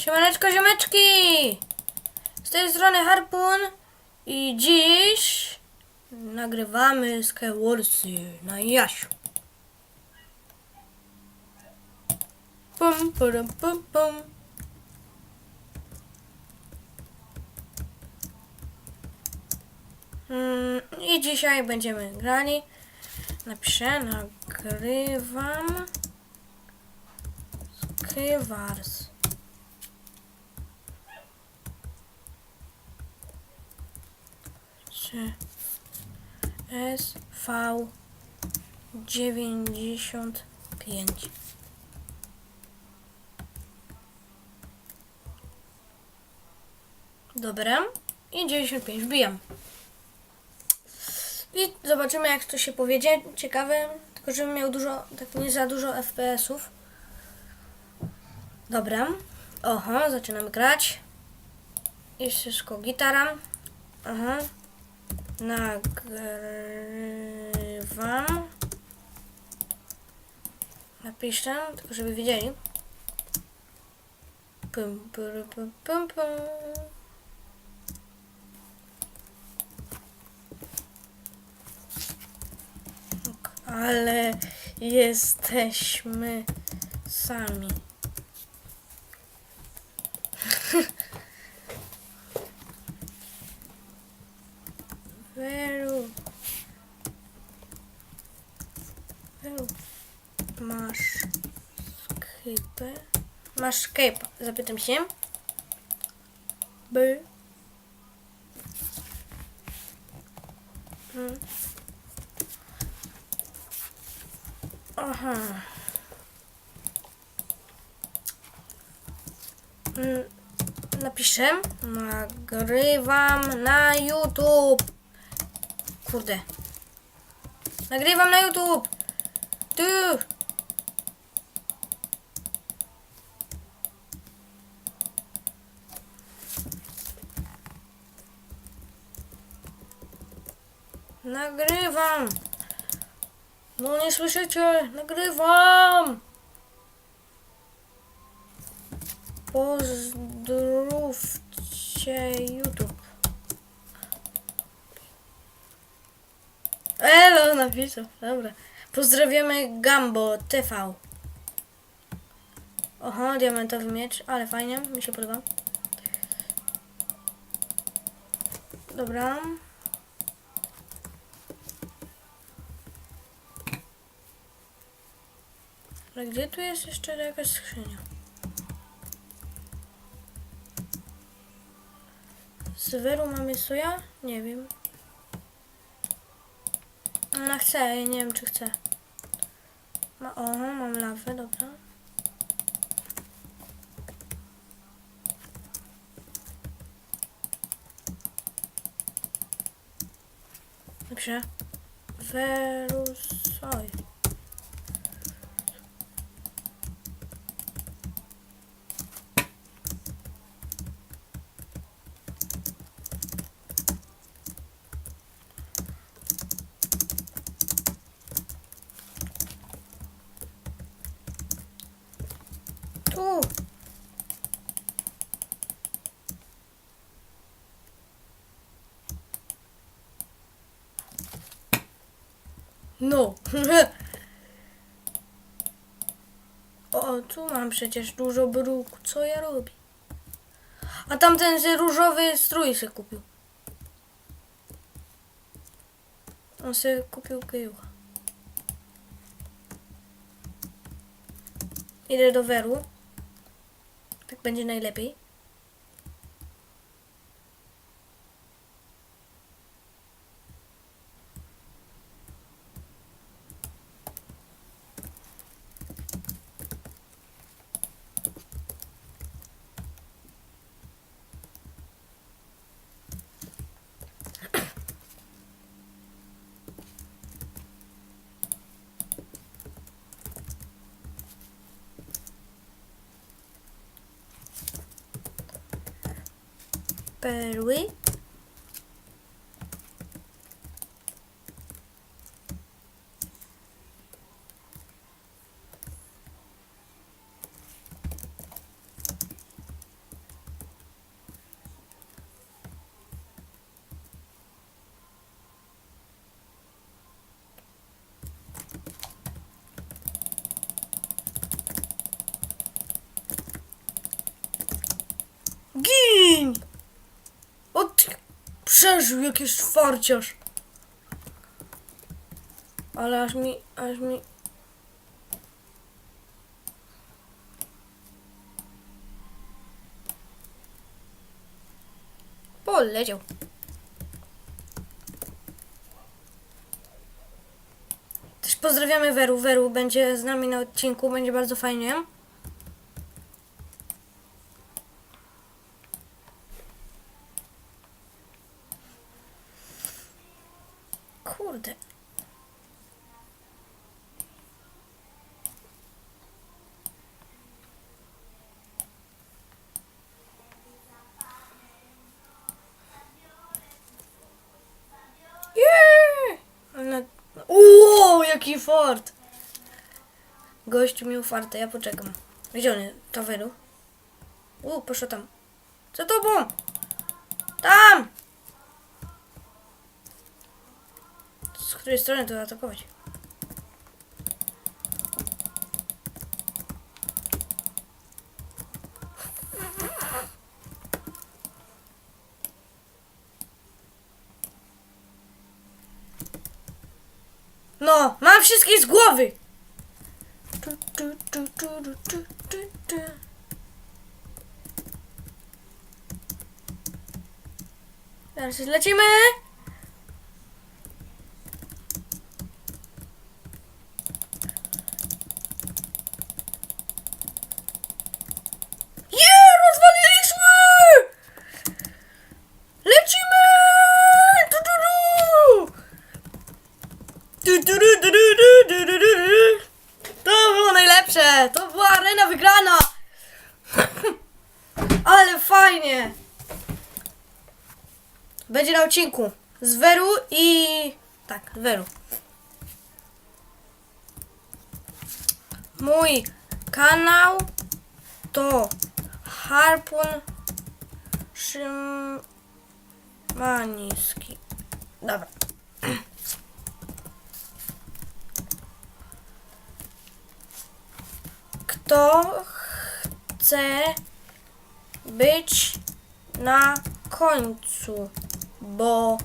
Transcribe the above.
Siemaneczko, ziomeczki! Z tej strony Harpun i dziś nagrywamy Skywarsy na Jasiu. Pum, pum, pum, pum. Mm, I dzisiaj będziemy grali. Napiszę, nagrywam Skywars. Czy S V dziewięćdziesiąt pięć. Dobra. I 95 wbijam. I zobaczymy jak to się powiedzie. Ciekawe, tylko żebym miał dużo, tak nie za dużo FPS-ów. Dobra. Oho, zaczynamy grać. I wszystko gitara. Aha. Nagrywam. Napiszę, tylko żeby wiedzieli. Pum, pum, pum, pum, pum. Ale jesteśmy sami. Weru. Weru. Masz skipę? Masz skip. Zapytam się. By. Hmm. Aha. Mm, Napiszę. Nagrywam na YouTube. Kurde. Nagrywam na YouTube. Ty. Nagrywam. No nie słyszycie? Nagrywam. Pozdrówcie YouTube. Elo napisał, dobra. Pozdrawiamy Gambo TV. Oho, diamentowy miecz, ale fajnie, mi się podoba. Dobra. Ale gdzie tu jest jeszcze jakaś skrzynia? Z Weru mamy soja? Nie wiem. Ona chce, ja nie wiem czy chce. Ma, o, mam lawę, dobra. Dobrze. Werusoj. Tu. No. o, tu mam przecież dużo bruku. Co ja robię? A tamten z różowy strój se kupił. On se kupił kryjucha. Idę do Weru. Tak będzie najlepiej. Bah oui. Przeżył jakiś szwarciarz. Ale aż mi, aż mi... Poleciał. Też pozdrawiamy Weru. Weru będzie z nami na odcinku, będzie bardzo fajnie. Kurde. Jeee! Ale... Uuu, jaki fart! Gościu miał fartę, ja poczekam. Gdzie on jest? Uuu, poszło tam. Za tobą! Tam! Z której strony to atakować? No, mam wszystkich z głowy. Teraz lecimy. Fajnie! Będzie na odcinku z Weru i... Tak, Weru. Mój kanał to Harpun Szymański. Dobra. Kto chce być na końcu, bo